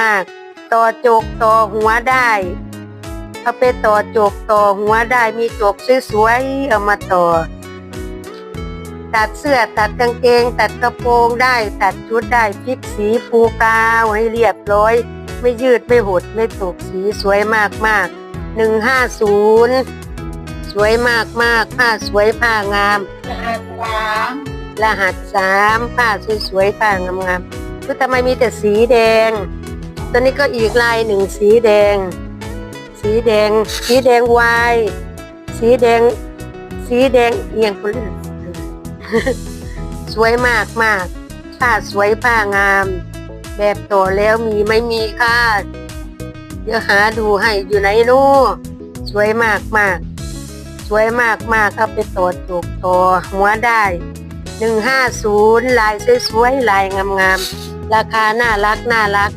มาก ต่อจกต่อหัวได้เอาไปต่อจกต่อหัวได้มีจกสวยๆเอามาต่อ ตัดเสื้อตัดกางเกง ตัดกระโปรงได้ ตัดชุดได้พลิกสีปูกาวให้เรียบร้อย ไม่ยืดไม่หดไม่ตกสีสวยมากมากหนึ่งห้าศูนย์สวยมากมากผ้าสวยผ้างาม รหัสสามรหัสสามผ้าสวยๆผ้างามๆก็ทำไมมีแต่สีแดง ตัวนี้ก็อีกลายหนึ่งสีแดง สีแดง สีแดงวาย สีแดง สีแดงเอียงคนละสวยมากมากผ้าสวยผ้างาม แบบต่อแล้วมีไม่มีค่าเดี๋ยวหาดูให้อยู่ไหนนู้สวยมากมากสวยมากมากเอาไปต่อจุกต่อหัวได้หนึ่งห้าศูนย์ลายสวยๆลายงามๆราคาน่ารักน่ารัก